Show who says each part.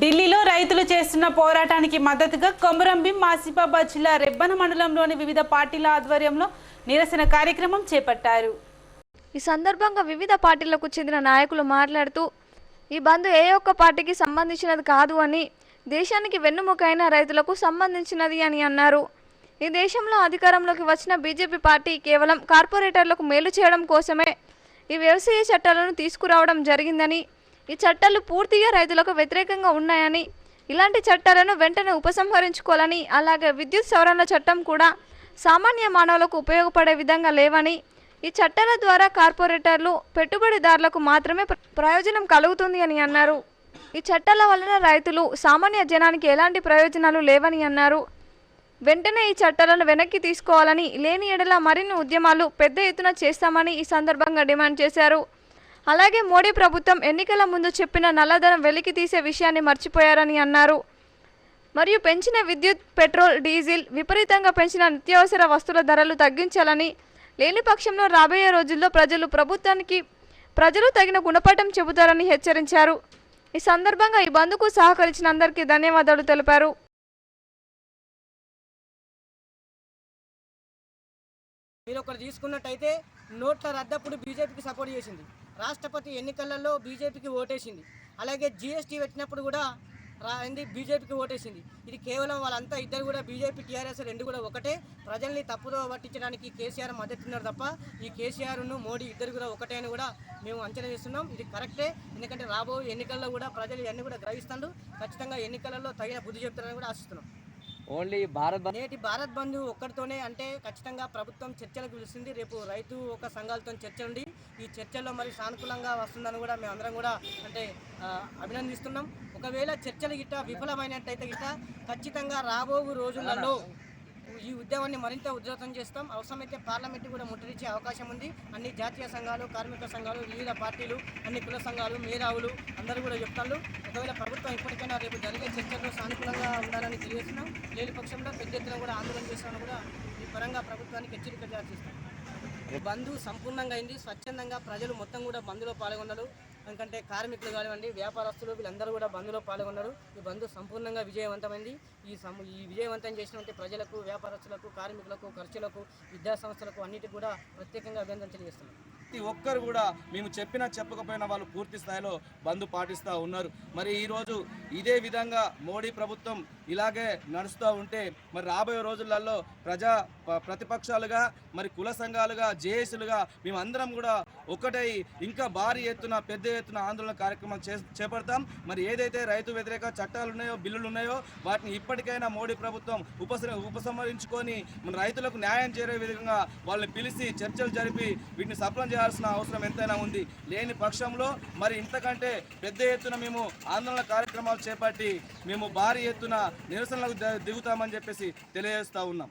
Speaker 1: ఢిల్లీలో రైతులు చేస్తున్న పోరాటానికి మద్దతుగా కొమరంభీం ఆసిఫాబాద్ జిల్లా రెబ్బన మండలంలోని వివిధ పార్టీల ఆధ్వర్యంలో నిరసన కార్యక్రమం చేపట్టారు.
Speaker 2: ఈ సందర్భంగా వివిధ పార్టీలకు చెందిన నాయకులు మాట్లాడుతూ ఈ బంద్ ఏ ఒక్క పార్టీకి సంబంధించినది కాదు అని దేశానికి వెన్నుముకైన రైతులకు సంబంధించినది అని అన్నారు. ఈ దేశంలో అధికారంలోకి వచ్చిన బీజేపీ పార్టీ కేవలం కార్పొరేటర్లకు మేలు చేయడం కోసమే ఈ వ్యవసాయ చట్టాలను తీసుకురావడం జరిగిందని ఈ చట్టాలు పూర్తిగా రైతులకు వ్యతిరేకంగా ఉన్నాయని ఇలాంటి చట్టాలను వెంటనే ఉపసంహరించుకోవాలని అలాగే విద్యుత్ సవరణ చట్టం కూడా సామాన్య మానవులకు ఉపయోగపడే విధంగా లేవని ఈ చట్టాల ద్వారా కార్పొరేటర్లు పెట్టుబడిదారులకు మాత్రమే ప్రయోజనం కలుగుతుంది అని అన్నారు. ఈ చట్టాల వలన రైతులు సామాన్య జనానికి ఎలాంటి ప్రయోజనాలు లేవని అన్నారు. వెంటనే ఈ చట్టాలను వెనక్కి తీసుకోవాలని లేని ఎడల మరిన్ని ఉద్యమాలు పెద్ద ఎత్తున చేస్తామని ఈ సందర్భంగా డిమాండ్ చేశారు. అలాగే మోడీ ప్రభుత్వం ఎన్నికల ముందు చెప్పిన నల్లధనం వెలికి తీసే విషయాన్ని మర్చిపోయారని అన్నారు. మరియు పెంచిన విద్యుత్ పెట్రోల్ డీజిల్ విపరీతంగా పెంచిన నిత్యావసర వస్తువుల ధరలు తగ్గించాలని లేని పక్షంలో రాబోయే రోజుల్లో ప్రజలు ప్రభుత్వానికి ప్రజలు తగిన గుణపాఠం చెబుతారని హెచ్చరించారు. ఈ సందర్భంగా ఈ బంద్కు సహకరించిన అందరికీ ధన్యవాదాలు తెలిపారు.
Speaker 3: మీరు ఒకరు తీసుకున్నట్టయితే నోట్ల రద్దప్పుడు బీజేపీకి సపోర్ట్ చేసింది. రాష్ట్రపతి ఎన్నికలలో బీజేపీకి ఓటేసింది. అలాగే జీఎస్టీ పెట్టినప్పుడు కూడా రా ఏంది బీజేపీకి ఓటేసింది. ఇది కేవలం వాళ్ళంతా ఇద్దరు కూడా బీజేపీ టీఆర్ఎస్ రెండు కూడా ఒకటే. ప్రజల్ని తప్పుదో పట్టించడానికి కేసీఆర్ మద్దతున్నారు తప్ప ఈ కేసీఆర్ను మోడీ ఇద్దరు కూడా ఒకటే అని కూడా మేము అంచనా వేస్తున్నాం. ఇది కరెక్టే. ఎందుకంటే రాబోయే ఎన్నికల్లో కూడా ప్రజలు ఇవన్నీ కూడా గ్రహిస్తాడు ఖచ్చితంగా ఎన్నికలలో తగిన బుద్ధి చెప్తారని కూడా ఆశిస్తున్నాం.
Speaker 4: ఓన్లీ భారత్
Speaker 3: నేటి భారత్ బంధు ఒక్కడితోనే అంటే ఖచ్చితంగా ప్రభుత్వం చర్చలకు పిలుస్తుంది రేపు రైతు ఒక సంఘాలతో చర్చ ఉండి ఈ చర్చల్లో మరి సానుకూలంగా వస్తుందని కూడా మేము అందరం కూడా అంటే అభినందిస్తున్నాం. ఒకవేళ చర్చలు గిట్ట విఫలమైనట్టయితే గిట్ట ఖచ్చితంగా రాబో రోజులలో ఈ ఉద్యమాన్ని మరింత ఉధృతం చేస్తాం. అవసరమైతే పార్లమెంట్ కూడా ముట్టడించే అవకాశం ఉంది. అన్ని జాతీయ సంఘాలు కార్మిక సంఘాలు వివిధ పార్టీలు అన్ని కుల సంఘాలు మేధావులు అందరూ కూడా చెప్తారు ఒకవేళ ప్రభుత్వం ఇప్పటికైనా రేపు జరిగే చర్చలు సానుకూలంగా ఉండాలని తెలియజేస్తున్నాం. లేని పక్షంలో పెద్ద ఎత్తున కూడా ఆందోళన చేసినా కూడా ఈ పరంగా ప్రభుత్వానికి హెచ్చరిక జారీ చేస్తాం. ఈ సంపూర్ణంగా అయింది స్వచ్ఛందంగా ప్రజలు మొత్తం కూడా బంద్లో పాల్గొన్నారు. ఎందుకంటే కార్మికులు కానివ్వండి వ్యాపారస్తులు వీళ్ళందరూ కూడా బంద్లో పాల్గొన్నారు. ఈ బంద్ సంపూర్ణంగా విజయవంతమైంది. ఈ సం ఈ విజయవంతం చేసినటువంటి ప్రజలకు వ్యాపారస్తులకు కార్మికులకు ఖర్చులకు విద్యా సంస్థలకు అన్నిటికీ కూడా ప్రత్యేకంగా అభినందన తెలియజేస్తున్నాం.
Speaker 5: ప్రతి ఒక్కరు కూడా మేము చెప్పినా చెప్పకపోయినా వాళ్ళు పూర్తి స్థాయిలో బంద్ పాటిస్తూ ఉన్నారు. మరి ఈరోజు ఇదే విధంగా మోడీ ప్రభుత్వం ఇలాగే నడుస్తూ ఉంటే మరి రాబోయే రోజులలో ప్రజా ప్రతిపక్షాలుగా మరి కుల సంఘాలుగా జేఏసీలుగా మేమందరం కూడా ఒకటై ఇంకా భారీ ఎత్తున పెద్ద ఎత్తున ఆందోళన కార్యక్రమాలు చే చేపడతాం. మరి ఏదైతే రైతు వ్యతిరేక చట్టాలు ఉన్నాయో బిల్లులు ఉన్నాయో వాటిని ఇప్పటికైనా మోడీ ప్రభుత్వం ఉపస ఉపసంహరించుకొని మన రైతులకు న్యాయం చేరే విధంగా వాళ్ళని పిలిచి చర్చలు జరిపి వీటిని సఫలం చేయాల్సిన అవసరం ఎంతైనా ఉంది. లేని పక్షంలో మరి ఇంతకంటే పెద్ద ఎత్తున మేము ఆందోళన కార్యక్రమాలు చేపట్టి మేము భారీ ఎత్తున నిరసనలకు దిగుతామని చెప్పేసి తెలియజేస్తా ఉన్నాం.